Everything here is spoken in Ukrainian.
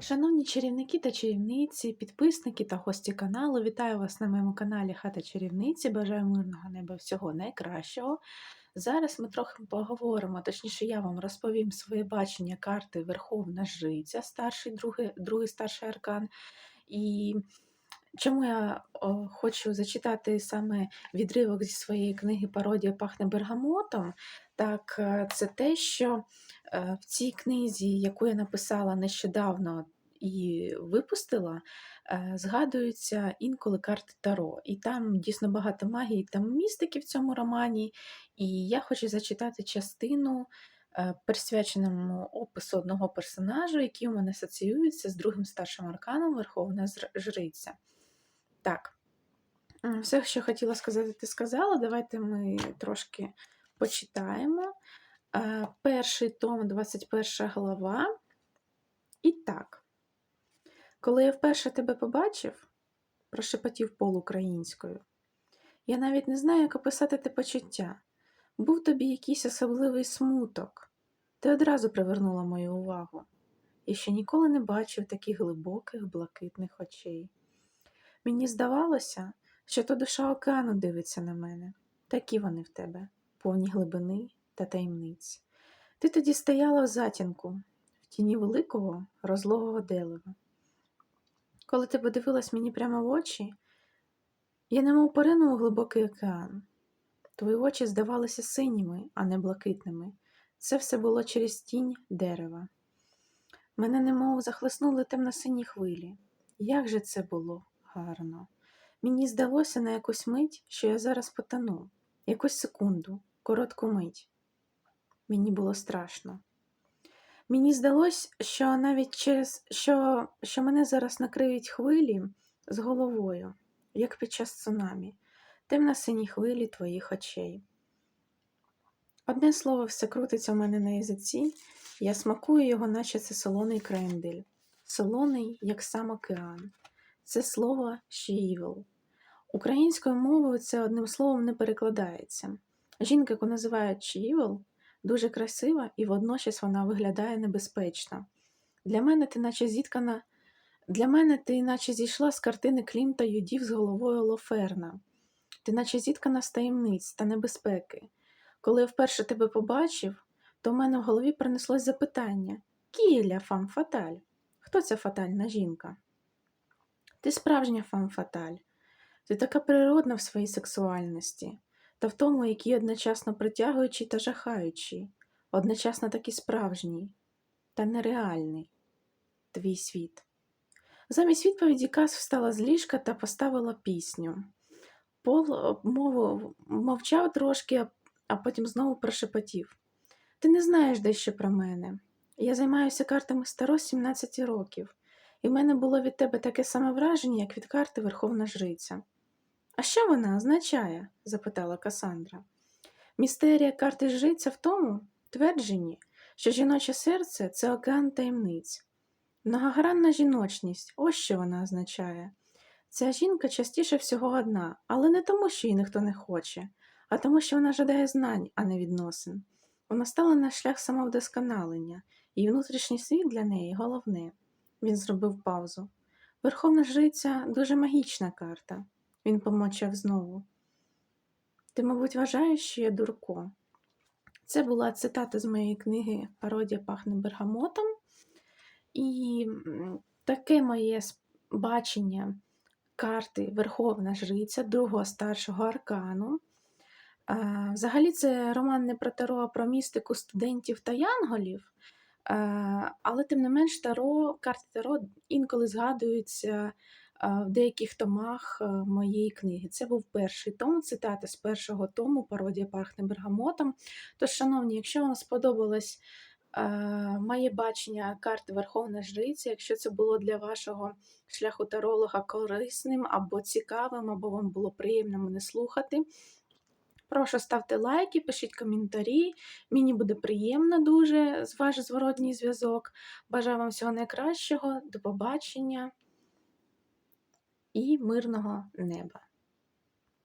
Шановні чарівники та чарівниці, підписники та гості каналу, вітаю вас на моєму каналі Хата Чарівниці. Бажаю мирного неба всього найкращого. Зараз ми трохи поговоримо, точніше, я вам розповім своє бачення карти Верховна Жиця, старший, другий, другий старший аркан. І чому я о, хочу зачитати саме відривок зі своєї книги Пародія пахне бергамотом, так е, це те, що е, в цій книзі, яку я написала нещодавно і випустила, е, згадуються інколи карти Таро. І там дійсно багато магії та містики в цьому романі. І я хочу зачитати частину. Присвяченому опису одного персонажу, який у мене асоціюється з другим старшим арканом Верховна Жриця. Так, все, що хотіла сказати, ти сказала. Давайте ми трошки почитаємо. Перший том, 21 глава. І так. Коли я вперше тебе побачив, прошепотів Пол українською, я навіть не знаю, як описати те почуття. Був тобі якийсь особливий смуток. Ти одразу привернула мою увагу. Я ще ніколи не бачив таких глибоких блакитних очей. Мені здавалося, що то душа океану дивиться на мене. Такі вони в тебе, повні глибини та таємниць. Ти тоді стояла в затінку, в тіні великого розлогого дерева. Коли ти подивилась мені прямо в очі, я немов поринув у глибокий океан. Твої очі здавалися синіми, а не блакитними. Це все було через тінь дерева. Мене немов захлеснули темно-сині хвилі. Як же це було гарно! Мені здалося на якусь мить, що я зараз потону, якусь секунду, коротку мить. Мені було страшно. Мені здалось, що навіть через що, що мене зараз накриють хвилі з головою, як під час цунамі, темно-сині хвилі твоїх очей. Одне слово все крутиться в мене на язиці, я смакую його, наче це солоний крендель, солоний, як сам океан. Це слово «щіївел». Українською мовою це одним словом не перекладається. Жінка, яку називають «щіївел», дуже красива і водночас вона виглядає небезпечно. Для мене ти наче зіткана. Для мене ти наче зійшла з картини Клімта Юдів з головою Лоферна. Ти наче зіткана з таємниць та небезпеки. Коли я вперше тебе побачив, то в мене в голові принеслось запитання Кіля фам фаталь? Хто ця фатальна жінка? Ти справжня фам фаталь. Ти така природна в своїй сексуальності, та в тому, який одночасно притягуючий та жахаючий, одночасно такий справжній та нереальний твій світ. Замість відповіді Кас встала з ліжка та поставила пісню. Пол е, мову, мовчав трошки, а- а потім знову прошепотів. Ти не знаєш дещо про мене. Я займаюся картами Старо з 17 років, і в мене було від тебе таке саме враження, як від карти Верховна Жриця. А що вона означає? запитала Касандра. Містерія карти Жриця в тому твердженні, що жіноче серце це океан таємниць. Многогранна жіночність, ось що вона означає. Ця жінка частіше всього одна, але не тому, що її ніхто не хоче, а тому, що вона жадає знань, а не відносин. Вона стала на шлях самовдосконалення, і внутрішній світ для неї головне. Він зробив паузу. Верховна жриця дуже магічна карта. Він помовчав знову. Ти, мабуть, вважаєш, що я дурко. Це була цитата з моєї книги Пародія пахне бергамотом. І таке моє бачення карти Верховна Жриця другого старшого аркану. Взагалі, це роман не про таро, а про містику студентів та янголів. А, Але тим не менш, таро, карти таро інколи згадуються в деяких томах моєї книги. Це був перший том, цитата з першого тому Пародія пахне бергамотом. Тож, шановні, якщо вам сподобалось е, моє бачення карти Верховна Жриця, якщо це було для вашого шляху таролога корисним або цікавим, або вам було приємно мене слухати. Прошу ставте лайки, пишіть коментарі. Мені буде приємно дуже з ваш зворотній зв'язок. Бажаю вам всього найкращого, до побачення і мирного неба.